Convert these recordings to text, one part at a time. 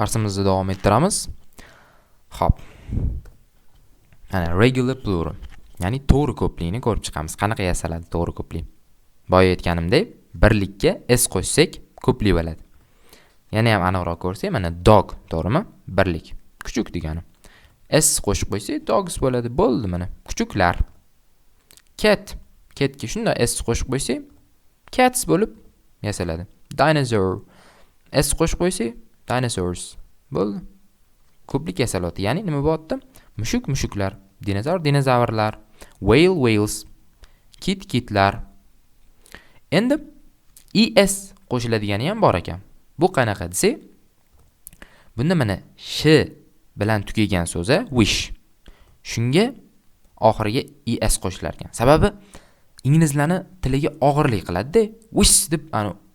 darsimizni davom ettiramiz. Ho'p mana regular plural. Ya'ni to'g'ri ko'plikni ko'rib chiqamiz. Qanaqa yasaladi to'g'ri ko'plik? Boya aytganimdek birlikka s qo'shsak ko'plik bo'ladi. Yana ham aniqroq ko'rsak mana dog to'g'rimi? Birlik. Kuchuk degani. S qo'shib qo'ysak dogs bo'ladi. Bo'ldi mana. Kuchuklar. Cat. Ketga shunday s qo'shib qo'ysak cats bo'lib yasaladi. Dinosaur. S qo'shib qo'ysak dinosaurs. Bo'ldi. Ko'plik kasaloti ya'ni nima bo'lyapti mushuk mushuklar dinozavr dinozavrlar whale whales kit kitlar. Endi es qo'shiladigani ham bor ekan. Bu qanaqa desak bunda mana sh bilan tugagan so'zi wish. Shunga oxiriga es qo'shilar ekan. Sababi inglizlarni tiliga og'irlik qiladida wish deb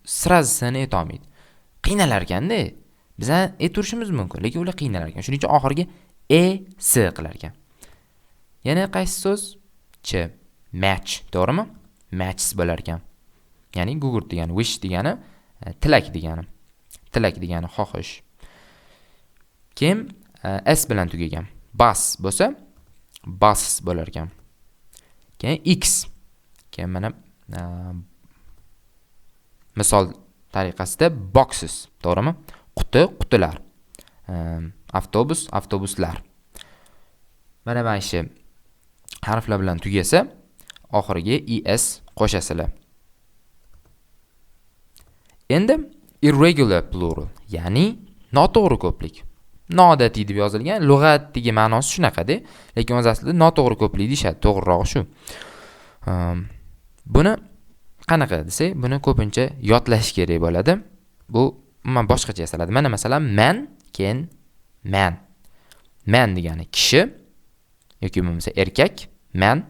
srazisini aytolmaydi. Qiynalar ekanda. Biz aytaverishimiz e mumkin lekin ular qiynalar ekan shuning uchun oxiriga e s qilar ekan yana qaysi so'z? Ch. Match to'g'rimi? Matches bo'lar ekan ya'ni gugurt degani wish degani e, tilak degani. Tilak degani xohish. Keyin s bilan tugagan. Bas bo'lsa bas bo'lar ekan keyin x. Keyin mana e, misol tariqasida boxes to'g'rimi? Quti qutilar avtobus avtobuslar. Mana mana shu harflar bilan tugasa oxiriga es qo'shasizlar endi irregular plural ya'ni noto'g'ri ko'plik. Noodatiy deb yozilgan lug'atdagi ma'nosi shunaqada lekin o'z aslida noto'g'ri ko'plik deyishadi to'g'rirog'i shu. Buni qanaqa desak buni ko'pincha yodlash kerak bo'ladi. Bu umuman boshqacha yasaladi. Mana masalan man keyin man. Man degani kishi yoki bo'lmasa erkak man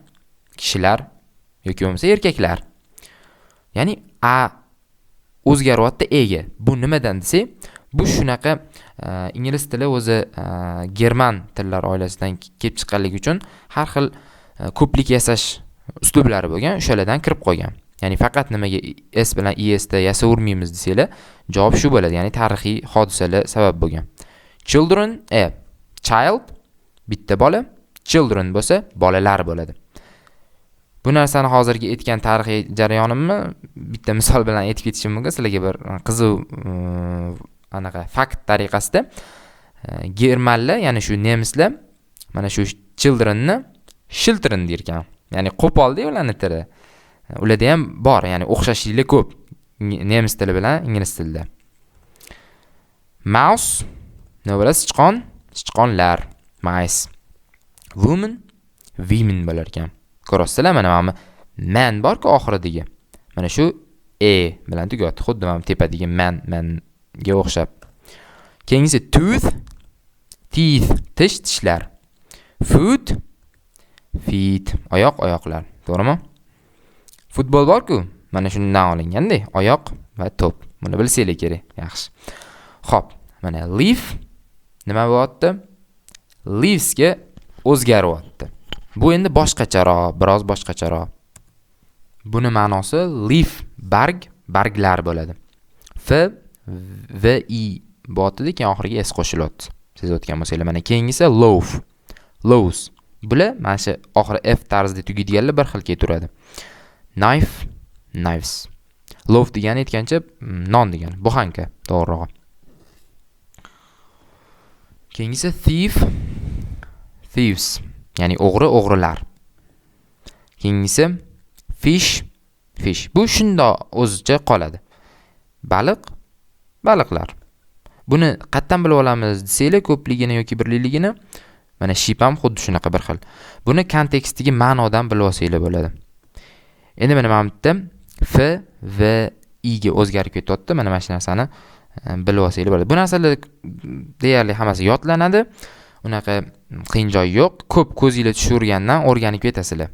kishilar yoki bo'lmasa erkaklar. Ya'ni a o'zgaryapti ega bu nimadan desak bu shunaqa e, ingliz tili o'zi e, german tillar oilasidan kelib chiqqanligi uchun har xil e, ko'plik yasash uslublari bo'lgan o'shalardan kirib qolgan. Ya'ni faqat nimaga s bilan esda yasavermaymiz desanglar javob shu bo'ladi ya'ni tarixiy hodisalar sabab bo'lgan. Children e child bitta bola children bo'lsa bolalar bo'ladi. Bu narsani hozirgi aytgan tarixiy jarayonimni bitta misol bilan aytib ketishim mumkin sizlarga bir qiziq e, anaqa fakt tariqasida e, germanlar ya'ni shu nemislar mana shu childrenni shiltren derkan ya'ni qo'polda ularni tili ularda ham bor ya'ni o'xshashliklar ko'p. Nemis tili bilan ingliz tilida. Mouse nima bo'ladi sichqon sichqonlar mice woman women bo'lar ekan. Ko'ryapsizlar mana mana man borku oxiridagi. Mana shu e bilan tugayapti xuddi mana tepadagi man manga o'xshab. Keyingisi tooth teeth tish tishlar. Foot feet oyoq oyoqlar to'g'rimi? Futbol borku mana shundan olinganda oyoq va to'p. Buni bilsanglar kerak yaxshi. Ho'p mana leaf nima bo'lyapti? Leavesga o'zgaryapti bu endi boshqacharoq biroz boshqacharoq buni ma'nosi leaf barg barglar bo'ladi. F v i bo'lyaptida keyin oxiriga s qo'shilyapti. Sezayotgan bo'lsanglar mana keyingisi loaf. Loaves. bular mana shu oxiri f tarzida tugaydiganlar bir xil kelaveradi knife knives. Loaf degani aytgancha mm, non degani. Buxanka to'g'rirog'i keyingisi thief thieves. Ya'ni o'g'ri o'g'rilar. Keyingisi fish fish. Bu shundoq o'zicha qoladi. Baliq baliqlar. Buni qayerdan bilib olamiz desanglar ko'pligini yoki birligligini mana ship ham xuddi shunaqa bir xil. Buni kontekstdagi ma'nodan bilib olsanglar bo'ladi. Endi mana mana bu yerda f v iga o'zgarib ketyapti. Mana mana shu narsani e, bilib olsanglar bo'ladi. Bu narsalar deyarli hammasi yodlanadi. Unaqa mm, qiyin joyi yo'q. Ko'p ko'zinglar tushavergandan o'rganib ketasizlar.